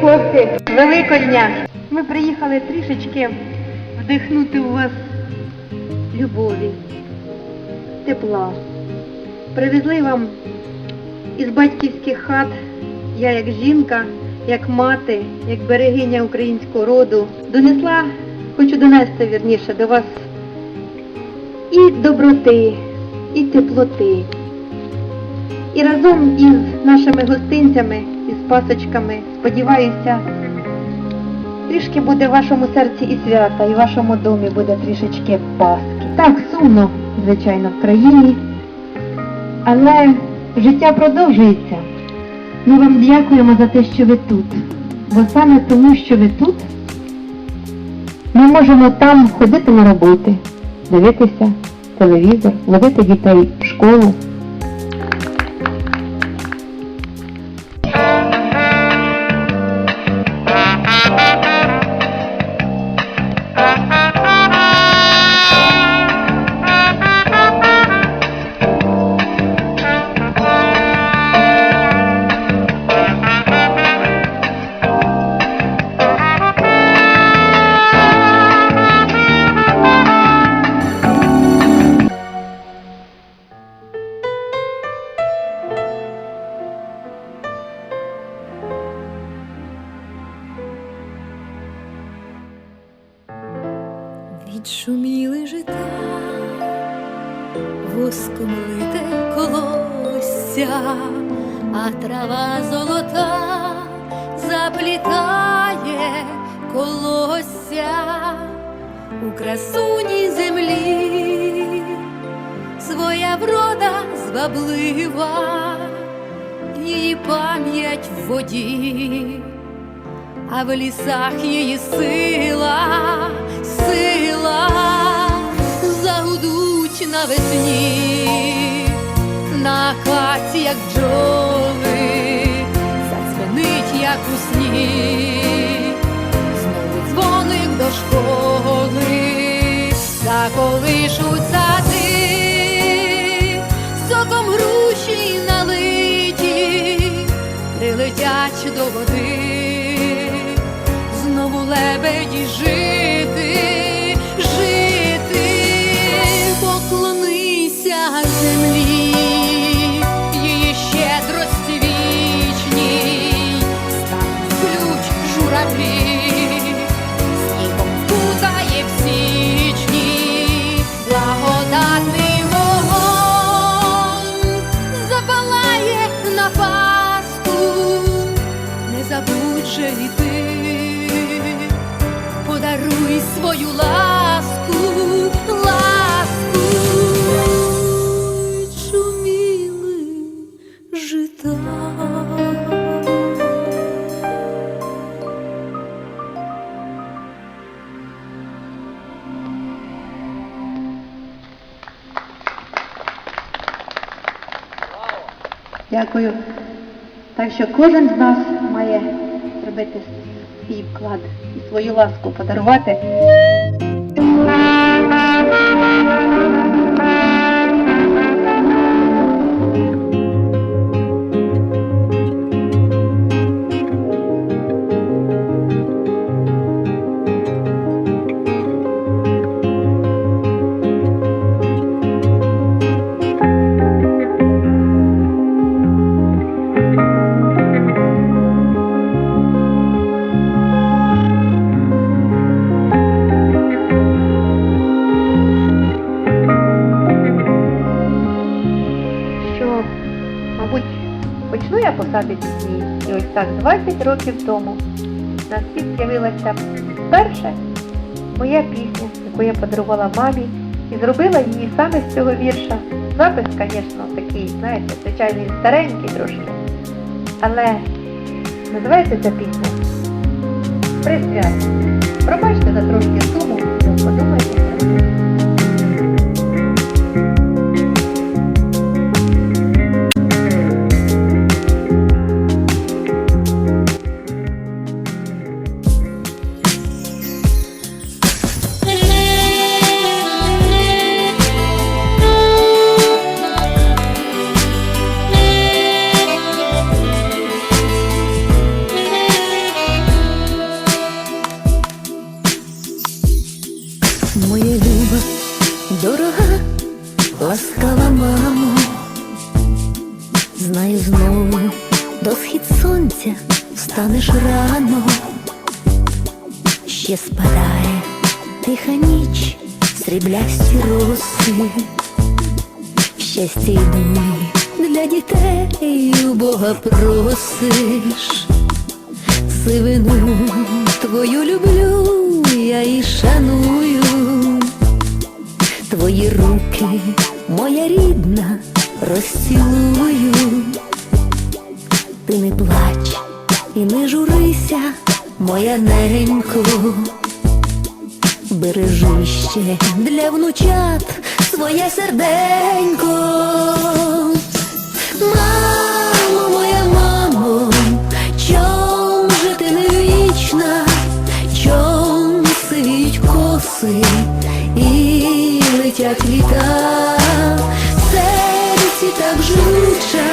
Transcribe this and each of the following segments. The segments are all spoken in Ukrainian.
хлопці! Великодня! Ми приїхали трішечки вдихнути у вас любові, тепла. Привезли вам із батьківських хат, я як жінка, як мати, як берегиня українського роду, донесла, хочу донести вірніше до вас і доброти, і теплоти. І разом із нашими гостинцями, із пасочками, сподіваюся, трішки буде в вашому серці і свята, і в вашому домі буде трішечки Пасхи. Так, сумно, звичайно, в країні, але життя продовжується. Ми вам дякуємо за те, що ви тут. Бо саме тому, що ви тут, ми можемо там ходити на роботи, дивитися телевізор, ловити дітей в школу. Відшуміли жита, воском лите колосся, а трава золота заплітає колосся. У красуні землі, своя врода зваблива, її пам'ять в воді а в лісах її сила навесні, на хаті, як бджоли, задзвонить, як у сні, знову дзвоник до школи, заколишуть забудь же і ти, подаруй свою ласку, ласку, шуміли жита. Дякую. Так що кожен з нас має зробити свій вклад і свою ласку подарувати. Я пісні. І ось так 20 років тому на світ з'явилася перша моя пісня, яку я подарувала мамі, і зробила її саме з цього вірша. Запис, звісно, такий, знаєте, звичайний старенький трошки. Але називається ця пісня Присвят. Пробачте за трошки суму, подумайте про це. Сріблясті роси, щастя й долі для дітей у Бога просиш. Сивину твою люблю, я і шаную. Твої руки, моя рідна, розцілую. Ти не плач і не журися, моя ненько. Бережи ще для внучат своє серденько. Мамо, моя мамо, чом же ти не вічна, чом сивіють коси і летять літа, серці так живуча,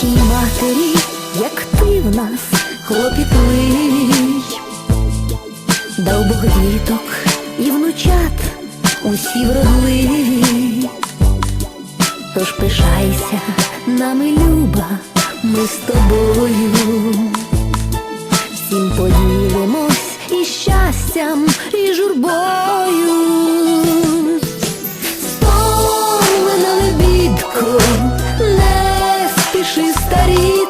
такій матері, як ти в нас, хлопітливий, дав Бог діток і внучат усі вродливі. Тож пишайся нами, люба, ми з тобою. Всім поділимось і щастям, і журбою. Стомлена лебідко, не спіши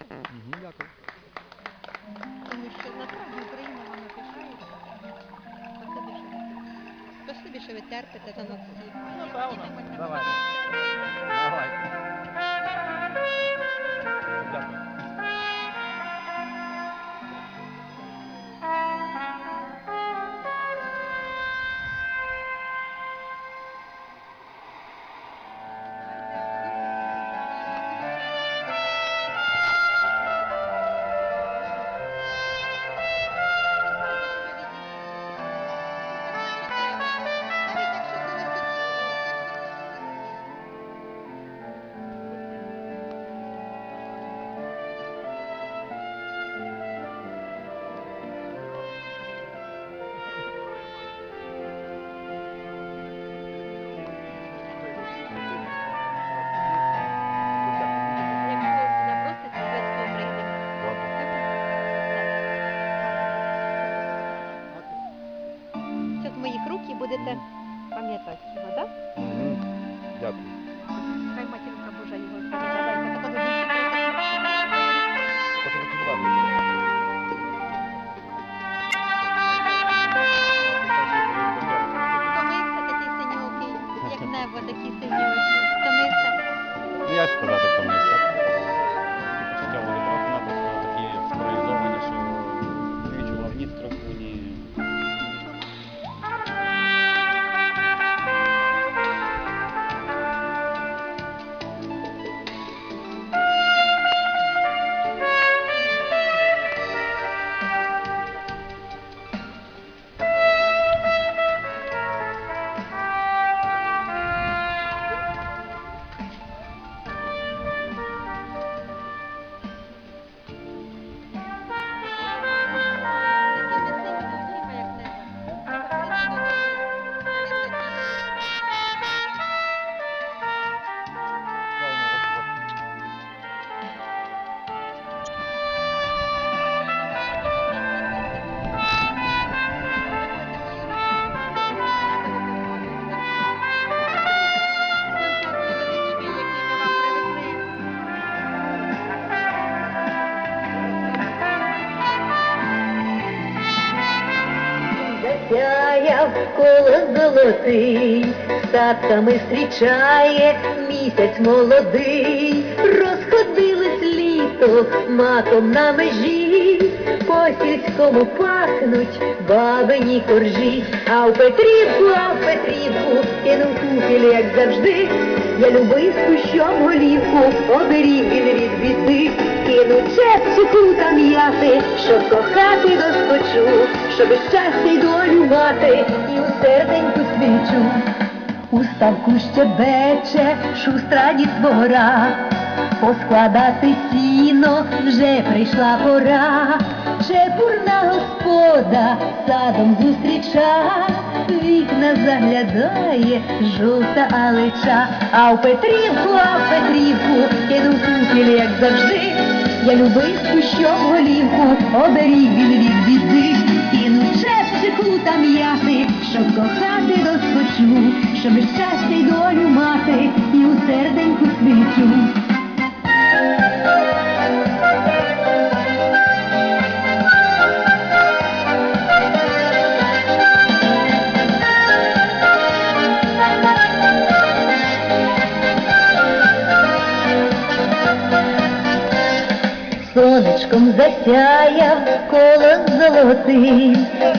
Угу, дякую. Тому що насправді Україна вона пишається. Спасибі, що ви тут. Спасибі, що ви терпите за нас всіх. Напевно. Давай. Давай. Дякую. Будете пам'ятати так? Дякую. Засяяв коло золотий, садками зустрічає місяць молодий, розходилось літо маком на межі, по сільському пахнуть бабині коржі, а в Петрівку, а в Петрівку кинув купіль, як завжди. Я любив що голівку, оберіг він від біди, кину чепчику та м'яти, щоб кохати доскочу, щоб щастя й долю мати, і у серденьку свічу. У ставку щебече шустра дітвора, поскладати сіно вже прийшла пора, Чепурна господа садом зустріча, вікна заглядає жовта алеча, а в Петрівку, а в Петрівку кинув купіль, як завжди. Я любив що голівку, оберіг він від біди, кину чепчику та м'яти, щоб кохати доскочу, щоб щастя й долю мати, і у серденьку свічу. Сонечком засяяв колос золотий,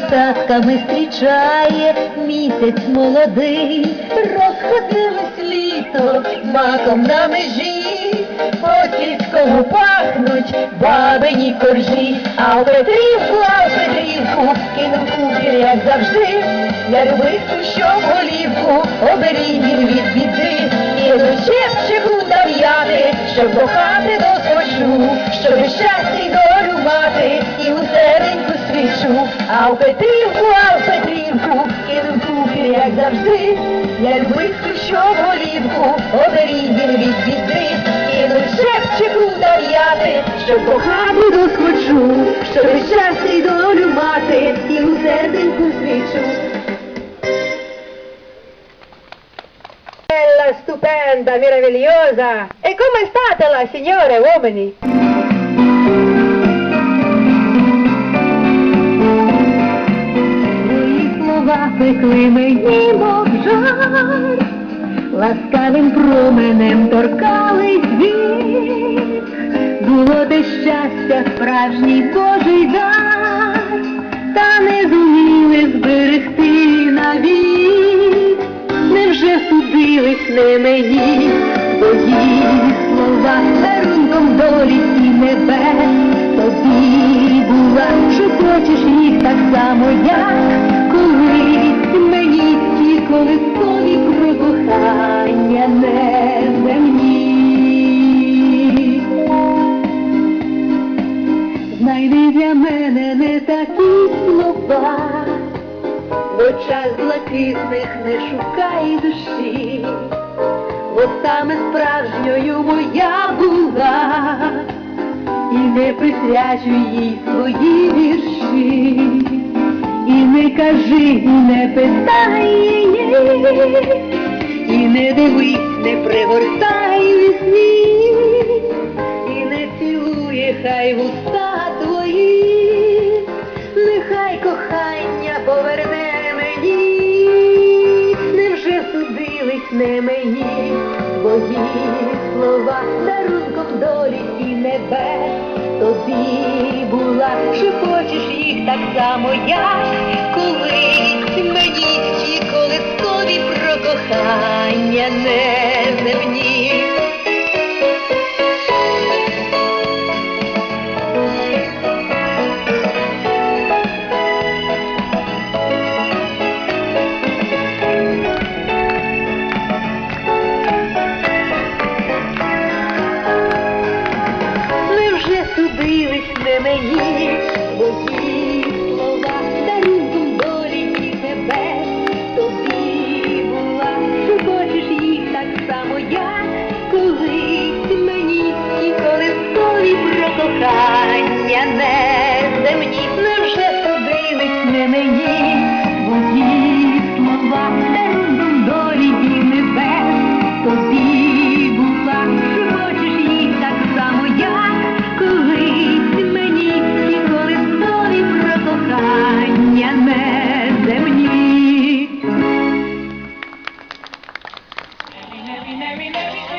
Татками зустрічає місяць молодий, розходилось літо маком на межі, по сільському пахнуть бабині коржі, а в Петрівку, а в Петрівку кинув купіль, як завжди. Я любив що голівку, оберіг від біди, і чепчику та в'яти, щоб кохати доскочу, щоб щастя долю мати, і у сереньку свічу, а в Петрівку, а в Петрівку, кинув кухар, як завжди, як близько, що голівку, оберіг він від біди, кинув шепчику дар'яти, що по хаті досхочу, що весь щастя й долю мати, і у серденьку свічу. Bella, stupenda, meravigliosa! E come state là, signore, uomini? Твої слова пекли мені, мов жар, ласкавим променем торкались вік, було те щастя, справжній Божий дар, та не зуміли зберегти навік, невже судились не мені, твої слова дарунком долі і небес, тобі була, що хочеш їх так само, як колись мені ті колискові про кохання неземні. Знайди для мене не такі бо час блакитних не шукає душі, бо саме справжньою моя була, і не присвячу їй свої вірші, і не кажи, і не питай її, і не дивись, не пригортай вісні, і не цілує хай вуста не мені, твої слова дарунком долі і небес, тобі була, що хочеш їх так само, я, колись мені ті колискові про кохання неземні. merry, merry.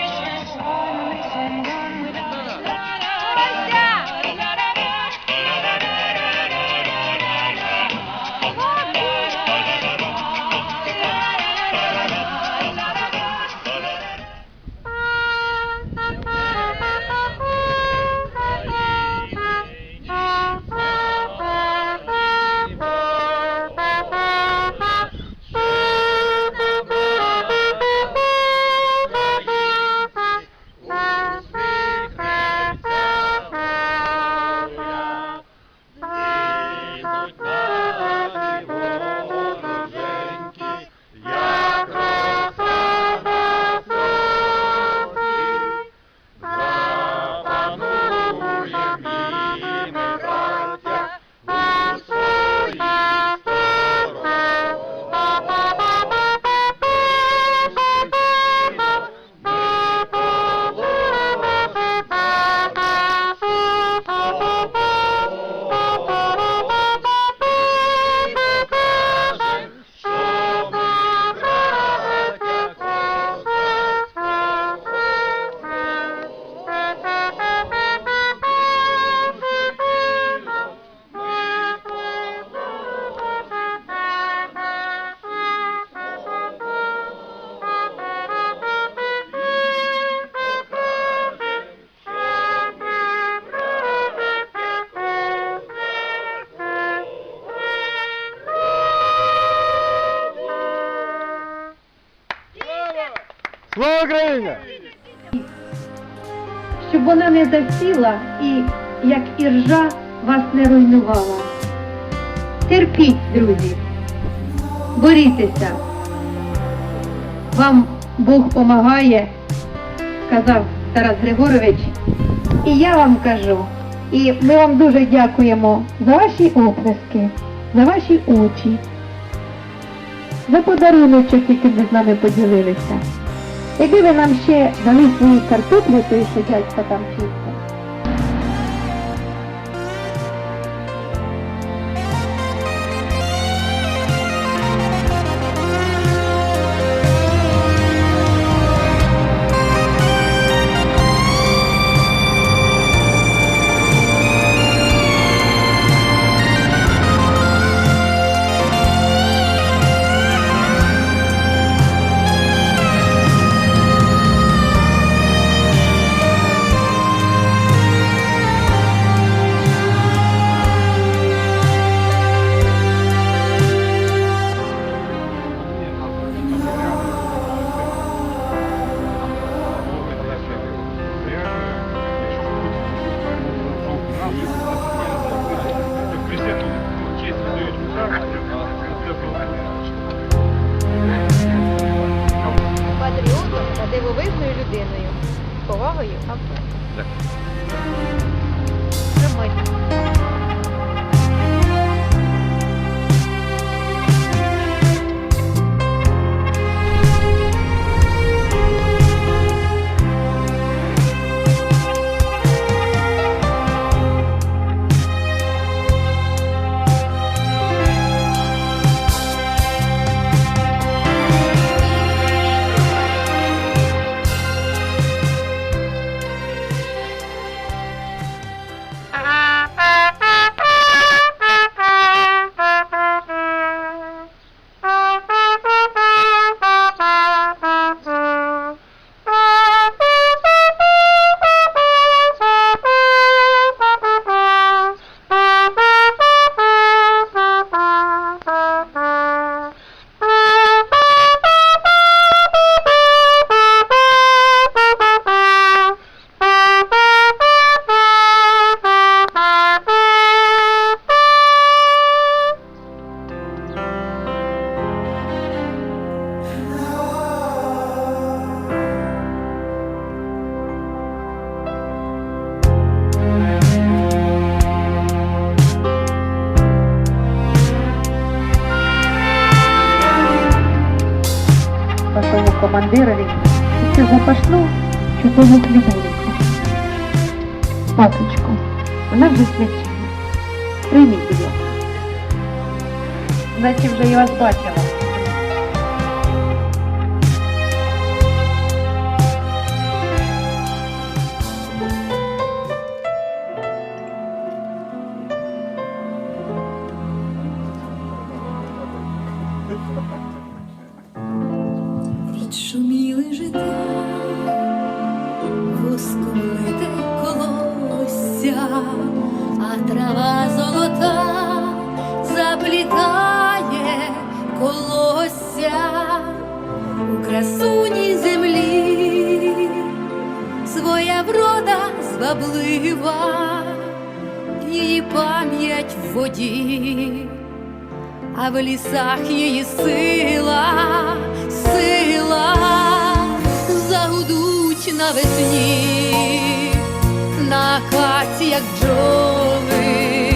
Слава Україні! Щоб вона не засіла і, як іржа, вас не руйнувала. Терпіть, друзі. Борітеся. Вам Бог помагає, сказав Тарас Григорович. І я вам кажу, і ми вам дуже дякуємо за ваші оплески, за ваші очі, за подаруночок, яким ви з нами поділилися. Якби ви нам ще дали свої картоплі, то що дядько там чисто. Відшуміли життя, восковите колосся, а трава золота заплітає колосся. У красуні землі, своя врода зваблива, її пам'ять в воді а в лісах її сила, сила загудуть навесні, на хаті, як бджоли,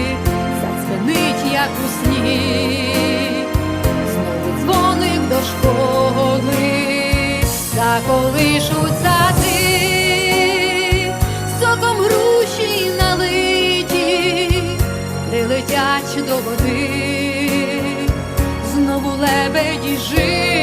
задзвенить, як у сні, знову дзвоник до школи, заколишуться ти, соком груші налиті, прилетять до води, лебеді жили.